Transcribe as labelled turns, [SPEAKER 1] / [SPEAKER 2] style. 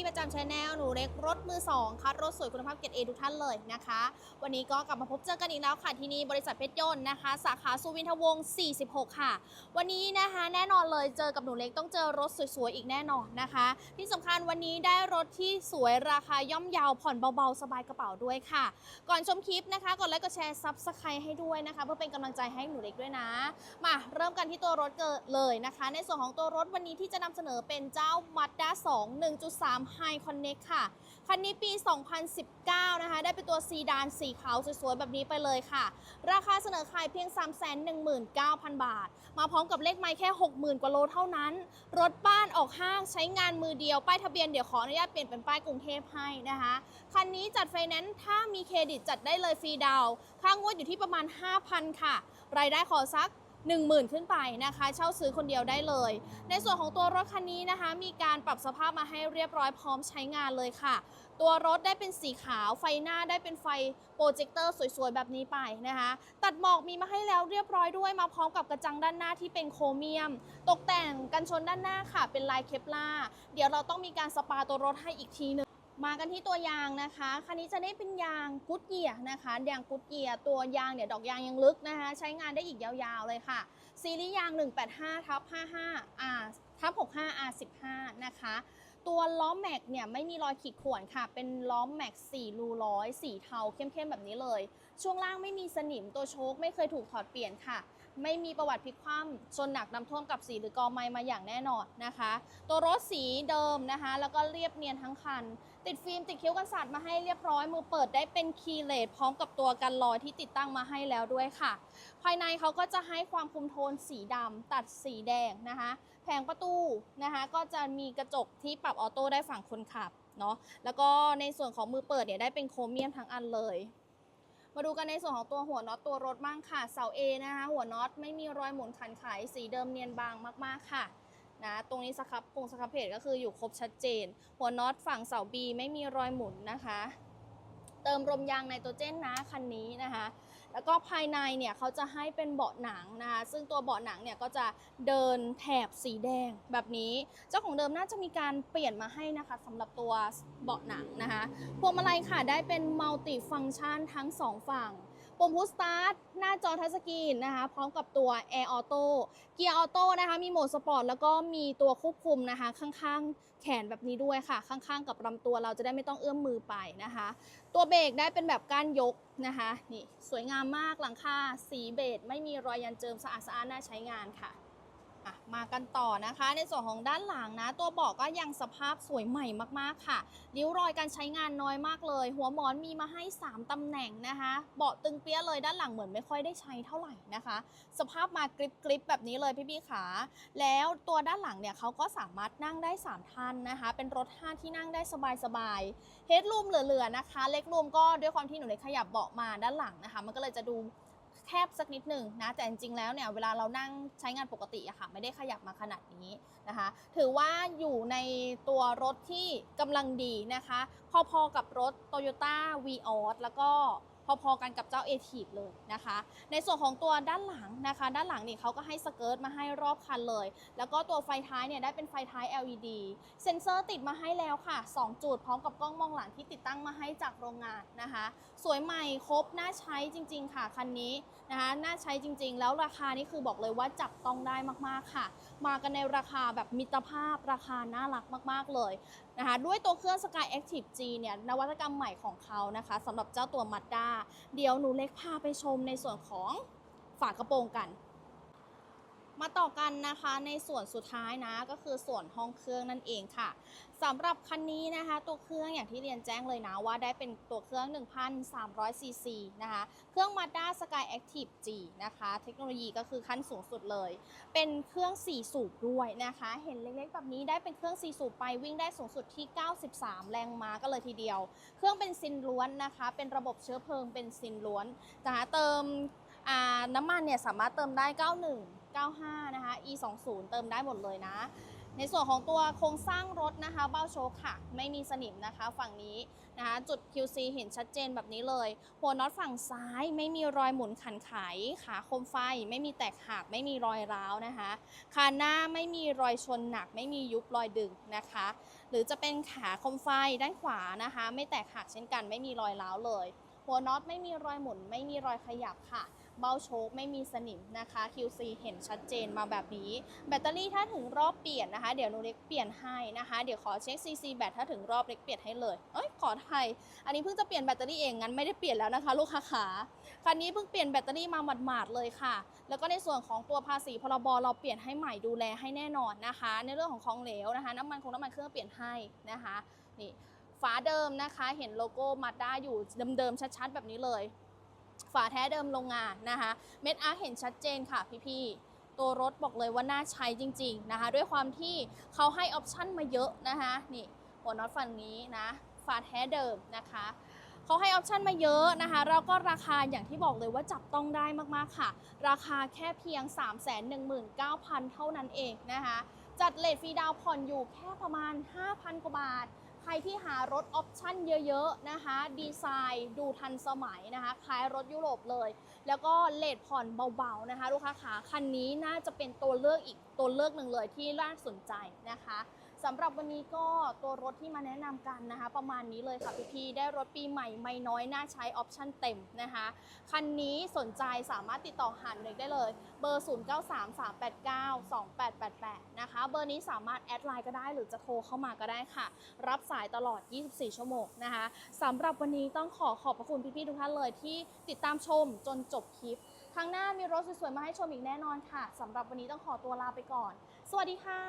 [SPEAKER 1] พี่ประจำชาแนลหนูเล็กรถมือสองคัดรถสวยคุณภาพเกรดเอทุกท่านเลยนะคะ วันนี้ก็กลับมาพบเจอกันอีกแล้วค่ะที่นี่บริษัทเพชรยนต์นะคะ สาขาสุวินทวงศ์46 ค่ะ วันนี้นะคะแน่นอนเลยเจอกับหนูเล็กต้องเจอรถสวยๆอีกแน่นอนนะคะ ที่สำคัญวันนี้ได้รถที่สวยราคาย่อมเยาวผ่อนเบาๆ สบายกระเป๋าด้วยค่ะ ก่อนชมคลิปนะคะกดไลค์กดแชร์ซับสไครต์ให้ด้วยนะคะ เพื่อเป็นกำลังใจให้หนูเล็กด้วยนะ มาเริ่มกันที่ตัวรถเกิดเลยนะคะ ในส่วนของตัวรถวันนี้ที่จะนำเสนอเป็นเจ้า Mazda 2 1.3 High Connect ค่ะ คันนี้ปี 2019 นะคะ ได้เป็นตัวซีดานสีขาวสวยๆ แบบนี้ไปเลยค่ะ ราคาเสนอขายเพียง 319,000 บาท มาพร้อมกับเลขไม้แค่ 60,000 กว่าโลเท่านั้น รถบ้านออกห้างใช้งานมือเดียว ป้ายทะเบียนเดี๋ยวขออนุญาตเปลี่ยนเป็นป้ายกรุงเทพให้นะคะ คันนี้จัดไฟแนนซ์ถ้ามีเครดิตจัดได้เลยฟรีดาว ค่างวดอยู่ที่ประมาณ 5,000 ค่ะ รายได้ขอสัก 10,000 ขึ้นไปนะคะ เช่าซื้อคนเดียวได้เลย ในส่วนของตัวรถคันนี้นะคะ มีการปรับสภาพมาให้เรียบร้อยพร้อมใช้งานเลยค่ะ ตัวรถได้เป็นสีขาว ไฟหน้าได้เป็นไฟโปรเจคเตอร์สวยๆ แบบนี้ไปนะคะ ตัดหมอกมีมาให้แล้วเรียบร้อยด้วยมาพร้อมกับกระจังด้านหน้าที่เป็นโครเมียม ตกแต่งกันชนด้านหน้าค่ะ เป็นลายเคปลาร์เดี๋ยวเราต้องมีการสปาตัวรถให้อีกทีหนึง มากันที่ตัวยางนะคะคันนี้จะได้เป็นยางกุดเกียร์นะคะยางกุดเกียร์ตัวยางเนี่ยดอกยางยังลึกนะคะ ใช้งานได้อีกยาวๆเลยค่ะ ซีรีส์ยาง 185ทับ55 R ทับ65 R15 นะคะ ตัวล้อแม็กเนี่ยไม่มีรอยขีดข่วนค่ะ เป็นล้อแม็ก4รูร้อยสีเทาเข้มๆแบบนี้เลย ช่วงล่างไม่มีสนิมตัวโชคไม่เคยถูกถอดเปลี่ยนค่ะ ไม่มีประวัติพลิกคว่ำชนหนักน้ำท่วมกับสีหรือกอไม้มาอย่างแน่นอนนะคะ ตัวรถสีเดิมนะคะ แล้วก็เรียบเนียนทั้งคัน ติดฟิล์มติดคิ้วกันสัตว์มาให้เรียบร้อยมือเปิดได้เป็นคีย์เลสพร้อมกับตัวกันรอยที่ติดตั้งมาให้แล้วด้วยค่ะ ภายในเขาก็จะให้ความคุมโทนสีดำตัดสีแดงนะคะ แผงประตูนะคะก็จะมีกระจกที่ปรับออโต้ได้ฝั่งคนขับเนาะแล้วก็ในส่วนของมือเปิดเนี่ยได้เป็นโครเมียมทั้งอันเลย มาดูกันในส่วนของตัวหัวน็อตตัวรถบ้างค่ะ เสา A นะคะ หัวน็อตไม่มีรอยหมุนขันไขสีเดิมเนียนบางมากๆค่ะนะตรงนี้สครับปงสครับเพจก็คืออยู่ครบชัดเจน หัวน็อตฝั่งเสา B ไม่มีรอยหมุนนะคะ เติมลมยางไนโตรเจนนะคันนี้นะคะ แล้วก็ภายในเนี่ยเขาจะให้เป็นเบาะหนังนะคะซึ่งตัวเบาะหนังเนี่ยก็จะเดินแถบสีแดงแบบนี้ เจ้าของเดิมน่าจะมีการเปลี่ยนมาให้นะคะสำหรับตัวเบาะหนังนะคะพวงมาลัยค่ะได้เป็นมัลติฟังก์ชันทั้งสองฝั่ง ปุ่มพุชสตาร์ทหน้าจอทัชสกรีนนะคะ พร้อมกับตัว Air Auto เกียร์ออโต้นะคะ มีโหมดสปอร์ตแล้วก็มีตัวควบคุมนะคะ ข้างๆ แขนแบบนี้ด้วยค่ะ ข้างๆ กับลำตัวเราจะได้ไม่ต้องเอื้อมมือไปนะคะ ตัวเบรกได้เป็นแบบก้านยกนะคะ นี่สวยงามมากหลังคาสีเบจไม่มีรอยยันเจิมสะอาดสะอานน่าใช้งานค่ะ อะมากันต่อนะคะ ในส่วนของด้านหลังนะ ตัวเบาะก็ยังสภาพสวยใหม่มากๆค่ะริ้วรอยการใช้งานน้อยมากเลย หัวหมอนมีมาให้ 3ตำแหน่งนะคะ เบาะตึงเปี้ยเลยด้านหลังเหมือนไม่ค่อยได้ใช้เท่าไหร่นะคะ สภาพมากริบกริบแบบนี้เลยพี่ๆขา แล้วตัวด้านหลังเนี่ยเขาก็สามารถนั่งได้ 3 ท่านนะคะ เป็นรถ5ที่นั่งได้สบายๆเฮดรูมเหลือๆนะคะ เล็กรูมก็ด้วยความที่หนูเล็กขยับเบาะมาด้านหลังนะคะ มันก็เลยจะดู แคบสักนิดหนึ่งนะแต่จริงๆแล้วเนี่ยเวลาเรานั่งใช้งานปกติอะค่ะไม่ได้ขยับมาขนาดนี้นะคะ ถือว่าอยู่ในตัวรถที่กำลังดีนะคะ พอๆกับรถ Toyota v ีออแล้วก็ พอๆกันกับเจ้า a t i v เลยนะคะ ในส่วนของตัวด้านหลังนะคะ ด้านหลังนี่เขาก็ให้สเกิร์ตมาให้รอบคันเลย แล้วก็ตัวไฟท้ายเนี่ยได้เป็นไฟท้าย LED เซ็นเซอร์ติดมาให้แล้วค่ะ 2 จุดพร้อมกับกล้องมองหลังที่ติดตั้งมาให้จากโรงงานนะคะ สวยใหม่ครบน่าใช้จริง ๆ ค่ะคันนี้นะคะน่าใช้จริง ๆ แล้วราคานี่คือบอกเลยว่าจับต้องได้มากๆค่ะ มากันในราคาแบบมิตรภาพราคาน่ารักมาก ๆเลย นะคะด้วยตัวเครื่อง Sky Active G เนี่ยนวัตกรรมใหม่ของเขานะคะสำหรับเจ้าตัว Mazda เดี๋ยวหนูเล็กพาไปชมในส่วนของฝากระโปรงกัน มาต่อกันนะคะในส่วนสุดท้ายนะก็คือส่วนห้องเครื่องนั่นเองค่ะสำหรับคันนี้นะคะ ตัวเครื่องอย่างที่เรียนแจ้งเลยนะว่าได้เป็นตัวเครื่อง 1,300 ซีซีนะคะเครื่อง Mazda Sky Active G นะคะ เทคโนโลยีก็คือขั้นสูงสุดเลย เป็นเครื่อง 4 สูบด้วยนะคะ เห็นเล็กๆแบบนี้ได้เป็นเครื่อง 4 สูบไปวิ่งได้สูงสุดที่ 93 แรงม้าก็เลยทีเดียว เครื่องเป็นซินล้วนนะคะ เป็นระบบเชื้อเพลิงเป็นซินล้วนนะคะเติม น้ำมันเนี่ยสามารถเติมได้ 91 95 นะคะ e 2 0เติมได้หมดเลยนะ ในส่วนของตัวโครงสร้างรถนะคะ เบ้าโชคค่ะ ไม่มีสนิมนะคะฝั่งนี้นะคะจุด QC เห็นชัดเจนแบบนี้เลย หัวน็อตฝั่งซ้ายไม่มีรอยหมุนขันไข ขาโคมไฟไม่มีแตกหักไม่มีรอยร้าวนะคะคานหน้าไม่มีรอยชนหนัก ไม่มียุบรอยดึงนะคะ หรือจะเป็นขาโคมไฟด้านขวานะคะ ไม่แตกหักเช่นกัน ไม่มีรอยร้าวเลย หัวน็อตไม่มีรอยหมุน ไม่มีรอยขยับค่ะ เบ้าโชคไม่มีสนิมนะคะ QC เห็นชัดเจนมาแบบนี้ แบตเตอรี่ถ้าถึงรอบเปลี่ยนนะคะ เดี๋ยวหนูเล็กเปลี่ยนให้นะคะ เดี๋ยวขอเช็ค CC แบตถ้าถึงรอบเล็กเปลี่ยนให้เลย เอ้ยขอไทย อันนี้เพิ่งจะเปลี่ยนแบตเตอรี่เองงั้นไม่ได้เปลี่ยนแล้วนะคะ ลูกค้าขาคันนี้เพิ่งเปลี่ยนแบตเตอรี่มาหมาดๆเลยค่ะ แล้วก็ในส่วนของตัวภาษีพรบเราเปลี่ยนให้ใหม่ดูแลให้แน่นอนนะคะ ในเรื่องของของเหลวนะคะน้ำมันคงน้ำมันเครื่องเปลี่ยนให้นะคะนี่ฝาเดิมนะคะ เห็นโลโก้มาด้าอยู่เดิมๆชัดๆแบบนี้เลย ฝาแท้เดิมโรงงานนะคะ เม็ดอาร์เห็นชัดเจนค่ะพี่ๆ ตัวรถบอกเลยว่าน่าใช้จริงๆนะคะ ด้วยความที่เขาให้ออปชั่นมาเยอะนะคะ นี่หัวน็อตฝั่งนี้นะ ฝาแท้เดิมนะคะเขาให้ออปชันมาเยอะนะคะแล้วก็ราคาอย่างที่บอกเลยว่าจับต้องได้มากๆค่ะ ราคาแค่เพียง 319,000 เท่านั้นเองนะคะ จัดเลทฟรีดาวผ่อนอยู่แค่ประมาณ 5,000 กว่าบาท ใครที่หารถออปชั่นเยอะๆนะคะ ดีไซน์ดูทันสมัยนะคะ คล้ายรถยุโรปเลย แล้วก็เลทผ่อนเบาๆนะคะ ลูกค้าขาคันนี้น่าจะเป็นตัวเลือกอีกตัวเลือกหนึ่งเลยที่น่าสนใจนะคะ สำหรับวันนี้ก็ตัวรถที่มาแนะนำกันนะคะ ประมาณนี้เลยค่ะพี่ๆได้รถปีใหม่ไม่น้อยน่าใช้ออปชั่นเต็มนะคะ คันนี้สนใจสามารถติดต่อหาเล็กได้เลย เบอร์ 0933892888 นะคะ เบอร์นี้สามารถแอดไลน์ก็ได้หรือจะโทรเข้ามาก็ได้ค่ะ รับสายตลอด 24 ชั่วโมงนะคะสำหรับวันนี้ต้องขอขอบพระคุณพี่ๆทุกท่านเลยที่ติดตามชมจนจบคลิปครั้งหน้ามีรถสวยๆมาให้ชมอีกแน่นอนค่ะสำหรับวันนี้ต้องขอตัวลาไปก่อน สวัสดีค่ะ